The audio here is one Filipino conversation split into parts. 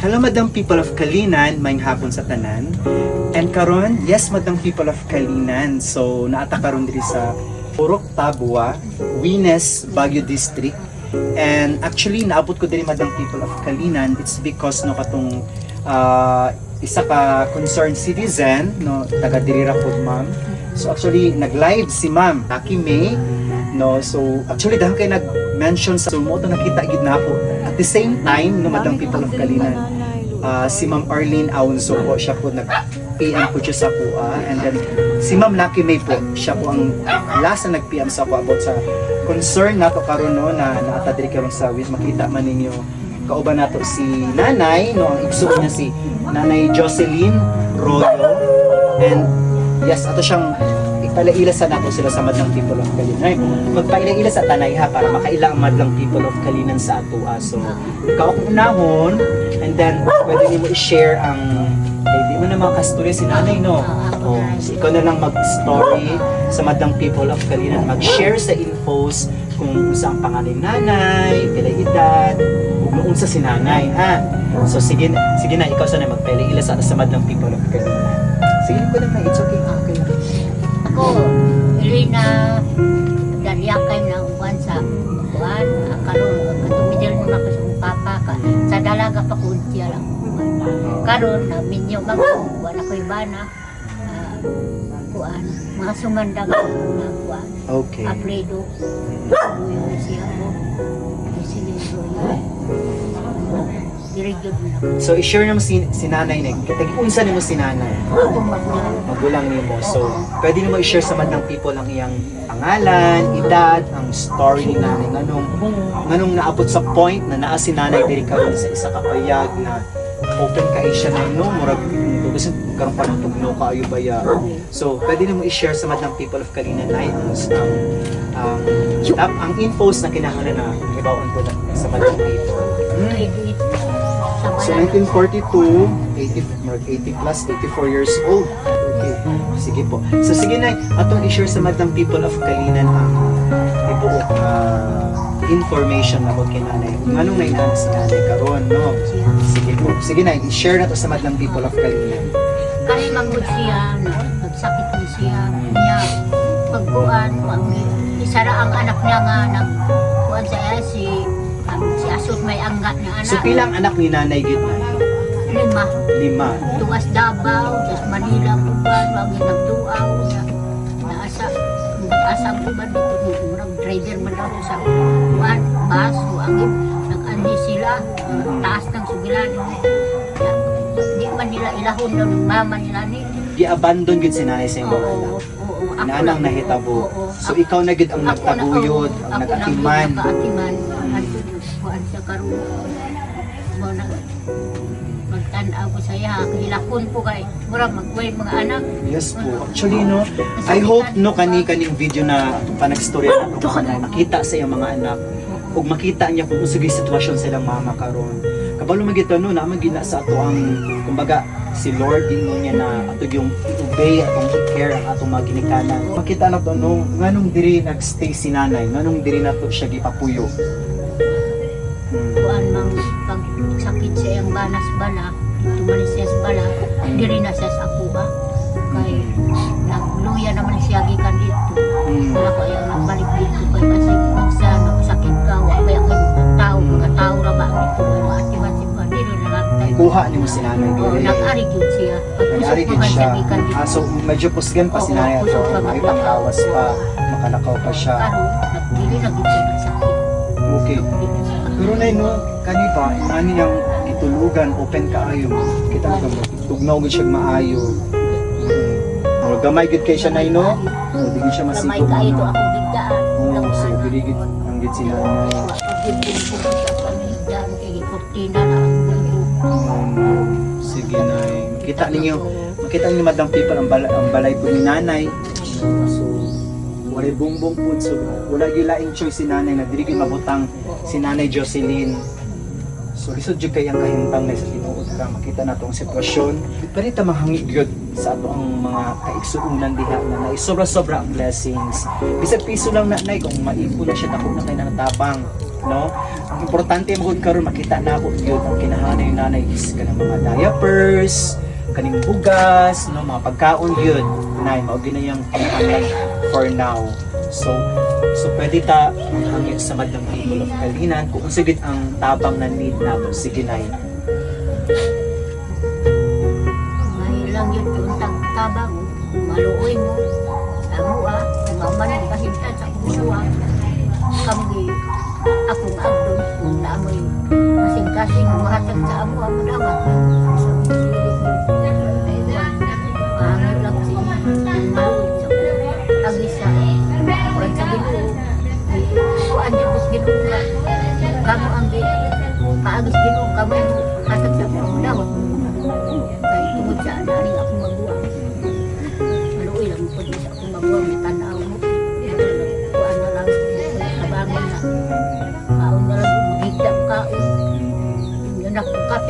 Hello madang people of Kalinan, maing hapon sa tanan. And karon, yes madang people of Kalinan. So naata karon diri sa Purok Tabua, Wines, Baguio District. And actually naabot ko diri madang people of Kalinan. It's because no katong ah, isa ka concerned citizen no taga diri ra pud ma'am. So actually nag-live si ma'am Aki May no so actually dahil kay nag-mention sa so mo to nakita gid na ako the same time no madang people of Kalinan ah, si Ma'am Arlene Aunzo po, siya po nag PM po siya sa PUA and then si Ma'am Lucky May po, siya po ang last na nag-PM sa ako about sa concern nato karon no na naata diri karon sa with makita man ninyo kauban nato si Nanay no ang igsoon niya si Nanay Jocelyn Royo. And yes ato siyang ipalaila sa nato sila sa madlang people of Kalinan. Magpaila-ila sa tanay ha para makaila ang madlang people of Kalinan sa ato. ah. So, ikaw ang unahon and then pwede nimo i-share ang eh, mo na mga kasturya si nanay no. Oh, so ikaw na lang mag-story sa madlang people of Kalinan. Mag-share sa infos kung unsa ang pangalan nanay, pila edad, ug noon sa si nanay ha. So sige sige na ikaw sana magpaila-ila sa sa madlang people of Kalinan. Sige ko lang na it's okay. Okay lang. Ako, Elena, dalyakay na uwan sa kuan, karon katumidil mo ako sa papa ka. Sa dalaga pa kun siya lang. Karon na minyo mga wala ko ibana. ah, kuan, mga sumanda ko na kuan. Okay. Apredo, buyo siya mo. Isilindro yun. Mo na. So i-share mo si, si nanay na. Tag-unsa nimo si nanay. Ako magulang. Magulang nimo. So pwede nimo i-share sa madlang people ang iyang pangalan, edad, ang story ni nanay nganong nganong naabot sa point na naa si nanay diri karon sa isa ka payag na open ka siya na no murag kasi karon pa ng tugno ka ayo baya. So pwede nimo i-share sa madlang people of Kalinan ay ang ang, tap, ang infos na kinahanglan na ibawon ko na sa madlang people. Hmm. So Malang. 1942, 80, mark 80 plus, 84 years old. Okay, sige po. So sige na, atong i-share sa madlang people of Kalinan ang ibuok ah, information na kay nanay. Anong nainaan si nanay karon, no? Sige po. Sige na, i-share na to sa madlang people of Kalinan. Kaya mangod siya, nagsakit din siya, niya, pagkuhan, ang, isa na ang anak niya nga, nag, kuhan sa iya, si, ang, si Asot may angga na anak. So pilang anak ni nanay gid na? Lima. Lima. Tuwas Davao, sa Manila, kuban, wag yung nagtuaw, na, naasa, naasa ang kuban dito, murag driver man daw sa kuhan, bus, wag nag-andi sila, taas ng sugilan. Ya, Di man nila ilahon daw ng mama nila ni. Gi-abandon gid si nanay sa imong anak. Nanang nahitabo. So ikaw na gid ang nagtaguyod, ang nag-atiman. Ano, kuhaan siya karon. Mo na magtanaw ko sa iya, kahilakon po kay murag magway mga anak. Yes po. Actually, no, I hope no kani kaning video na panagstorya na ito kanay makita sa iyang mga anak ug makita niya kung usig sitwasyon sa ilang mama karon. Kabalo magito no na magina sa ato ang kumbaga si Lord din niya na ato yung i-obey atong i-care ang atong mga ginikanan. Makita na to no nganong diri nagstay si nanay, nganong diri na to siya gipapuyo. Sakit sa iyang banas bala, tumalis siya sa bala, diri na siya sa kuha. Kay nagluya naman siya gikan dito. Hmm. Wala ko ayaw nagbalik dito kay kasi kung sa nagsakit ka, wa kaya kay tao, mga tao ra ba dito, mga atiwan si pa, dili na lang. Kuha ni mo si nanay diri. nag-ari gyud siya. Nag-ari gid siya. Ah, so medyo pusgan pa si nanay ato. May pangkawas pa, makalakaw pa siya. Karon, nagdili na gyud siya nagsakit. Okay. Pero na no, kani ba, nani yang gitulugan, open kaayo. Kita mo ba, tugnaw gid siya maayo. Mm. Oh, gamay gid kay siya nay no. Oh, di gid siya Sa may masigod. kayo no? ako bigdaan. Oo, so dili gid ang gid si nanay. Mm, Sige nay. Makita ninyo, makita ninyo madam people ang balay, ang balay po ni nanay. So, wala bumbong po. So, wala gyud laing choice si nanay na dili mabutang si nanay Jocelyn. So, lisod jud kay ang kahintang na sa tinuod ka makita na tong sitwasyon. Pero ita mahangi gyud sa ato ang mga kaigsuunan diha na na sobra-sobra ang blessings. Bisag piso lang na nay kung maipo na siya dako na kay no ang importante mo karon makita na ako gyud ang kinahanglan yung nanay is kanang mga diapers kaning bugas no mga pagkaon gyud nay mao ginayang kinahanglan for now so so pwede ta manghangit sa madlang people Kalinan kung sige ang tabang na need nato sige nay May lang yun yung tag- tabang. Maluoy mo. Amo ah. Umaman ang kahintan sa kusuwa. Kami. Ako nga doon. Na amoy. Kasing-kasing mahatag sa amo. Amo dapat.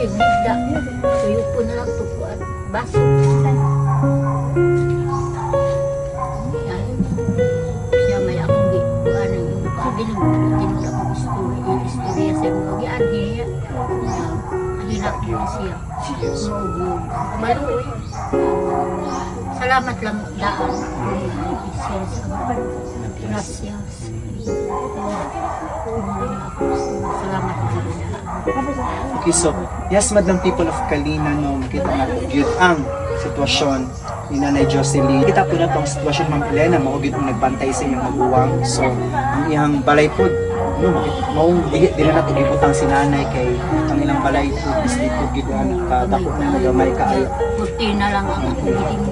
Ako, magigda. Tuyo po na lang ito kuan. Baso. Siya may akong gi, kuan ang yung pabiling. Tinula akong istorya, istorya sa mga gian. Hiya. Hinak mo siya. Maluoy. Salamat lang daan. Gracias. Gracias. Salamat lang. Okay, so, yes, madlang people of Kalina, no, makita na yun ang sitwasyon ni Nanay Jocelyn. Kita po na tong sitwasyon, Ma'am Elena, maugid ang nagbantay sa inyong maguwang. So, ang iyang balay po, no, makita, maong dihi, di na nato gibutang si Nanay kay ang ilang balay po, is dito giduan, kadako na nagamay kaayo. Kurtina lang ang akong giting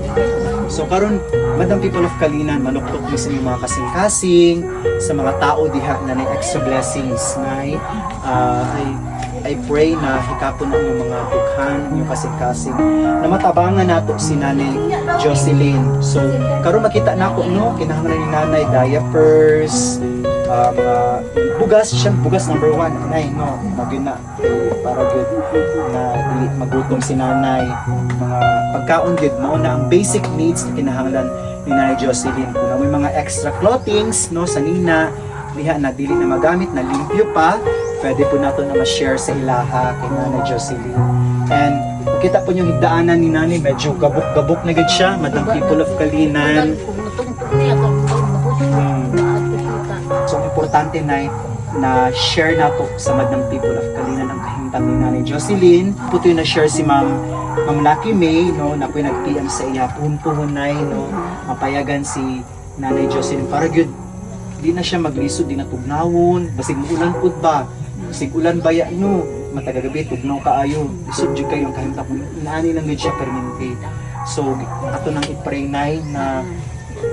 So karon Madam People of Kalinan, manuktok mi sa mga kasing-kasing, sa mga tao diha na na extra blessings na I, I pray na hikapon ang mga dughan, yung kasing-kasing, na matabangan nato si Nanay Jocelyn. So karon makita na ako no, kinahanglan ni Nanay diapers, uh, mga bugas siya, bugas number one, nay, no, magin na, para good na dili magutom si nanay, mga pagkaon good, mauna ang basic needs na kinahanglan ni Nanay Jocelyn. Kung may mga extra clothings, no, sa nina, diha na dili na magamit, na limpyo pa, pwede po nato na ma-share sa ilaha kay Nanay Jocelyn. And kita po yung higdaanan ni Nanay, medyo gabok-gabok na gud siya, Madam People of Kalinan. Importante na na share nato sa Madam People of Kalinan ang kahimtang ni Nanay Jocelyn. Puto na share si Ma'am Ma'am Lucky May, no, na po nag-PM sa iya, puhon-puhon na, no, mapayagan si Nanay Jocelyn para good di na siya maglisod, di na tugnawon, basig ulan pud ba, basig ulan baya no, matagagabi tugnaw kaayo, lisod jud kayo ang kahimtang naani lang gud siya permanente. So, ato nang i-pray nay na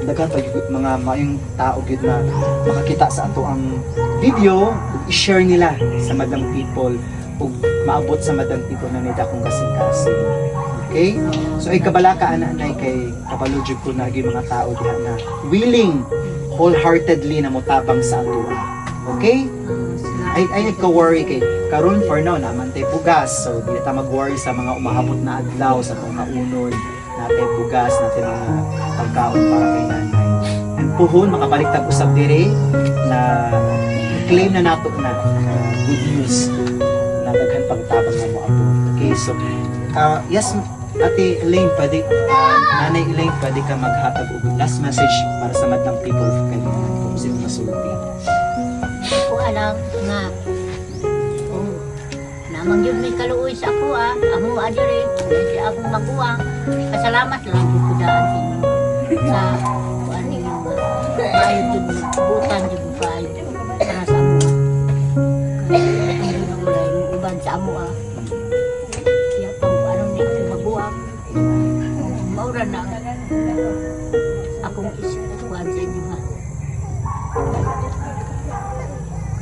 daghan pa mga maayong tao gyud na makakita sa ato ang video i-share nila sa madang people ug maabot sa madang people na nida kung kasing-kasing. Okay? So ay kabalaka ana nay kay kabalo jud ko na mga tao diha na willing wholeheartedly na motabang sa ato. Okay? Ay ay nagka-worry kay karon for now naman tay bugas. So di ta mag-worry sa mga umahabot na adlaw sa pangkaunod natin bugas natin mga pagkaon para kay nanay. And puhon makabalik tag usab dire na claim na nato na good news na daghan pagtabang mo Okay, so uh, yes Ate Elaine, pwede, uh, Nanay Elaine, pwede ka maghatag og last message para sa madlang people Kalimantan kung sino masulti. ko alam nga namang yun may kaluoy sa ako ah. Amo adire hindi ako maguwang pasalamat lang ko sa inyo sa kuan ninyo nga kayo jud butan jud kayo para sa amo kasi hindi na wala yung uban sa amo ah. Kaya pang anong di ako maguwang maura na akong isip kuan sa inyo ha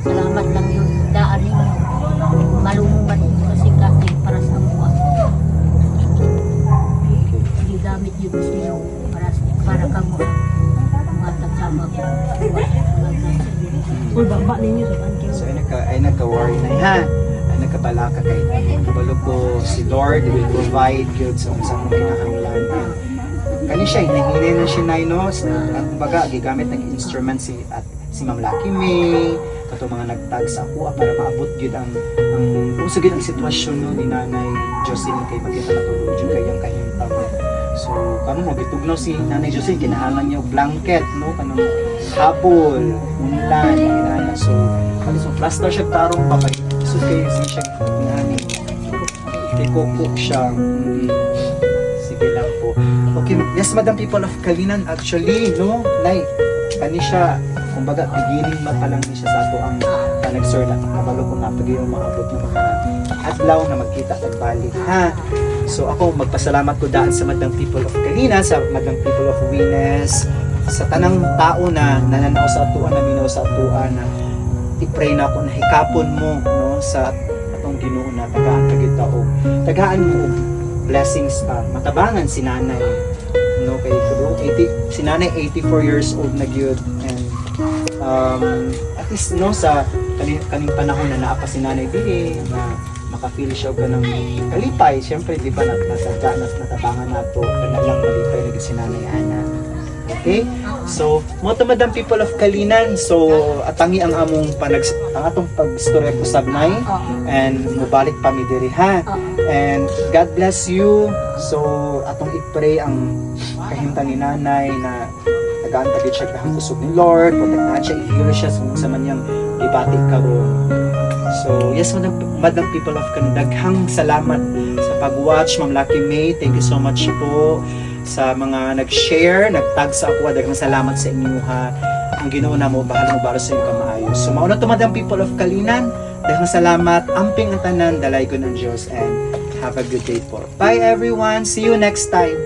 Salamat lang Uy, baba ninyo sa bangkeng. So ay nagka ay nagka-worry na ha. Ay nagkabalaka kay kabalo ko si Lord will provide good sa unsang mong kinahanglan. Kani siya hinahinay na siya na no, kumbaga gigamit ng instrument si at si Ma'am Lucky May, kato mga nagtag sa ah, para maabot gyud ang ang gyud ang sitwasyon no ni Nanay Jocelyn kay magkita na tulog jud kay ang kanyang. So kamo mo gitugnaw si Nanay Jocelyn kinahanglan niya blanket no kanang habol, unlan, inana. So kani so plaster siya tarong pa kay so kay siya nani. Kay kokok siya. Mm. Sige lang po. Okay, yes, Madam People of Kalinan, actually, no, Nay, kani siya, kumbaga, beginning pa siya sa ato ang panag-sir na kabalo kung napagay yung maabot ng mga adlaw na magkita at balik, ha? So ako, magpasalamat ko daan sa Madam People of Kalinan, sa Madam People of Wines, sa tanang tao na nananaw sa atuan, na minaw sa atuan, na i-pray na ako na hikapon mo, no, sa atong ginoo na tagaan ka kita o. Tagaan mo blessings pa. Matabangan si nanay no kay kudo. 80 si nanay 84 years old na gyud. And um at least no sa kaning, kaning panahon na naa si nanay dili na makafeel siya og kanang kalipay syempre di ba natanda nat natabangan nato kana lang malipay na si nanay ana okay So, mo to madam people of Kalinan. So, atangi ang among panag ang atong pagstorya ko sabnay and mubalik pa mi diri ha. And God bless you. So, atong i-pray ang kahimtang ni nanay na tagaan pa gid siya kahang kusog ni Lord, protektahan siya, i-heal siya sa sa manyang ibati karon. Yes, madam, madam people of Kalinan, daghang salamat sa pag-watch, Ma'am Lucky May. Thank you so much po sa mga nag-share, nag-tag sa ako. Daghang salamat sa inyo ha. Ang Ginoo na mo, bahala mo para sa inyo kamaayos. So, mauna to madam people of Kalinan. Daghang salamat. Amping ang tanan, dalay ko ng Diyos and have a good day po. Bye everyone. See you next time.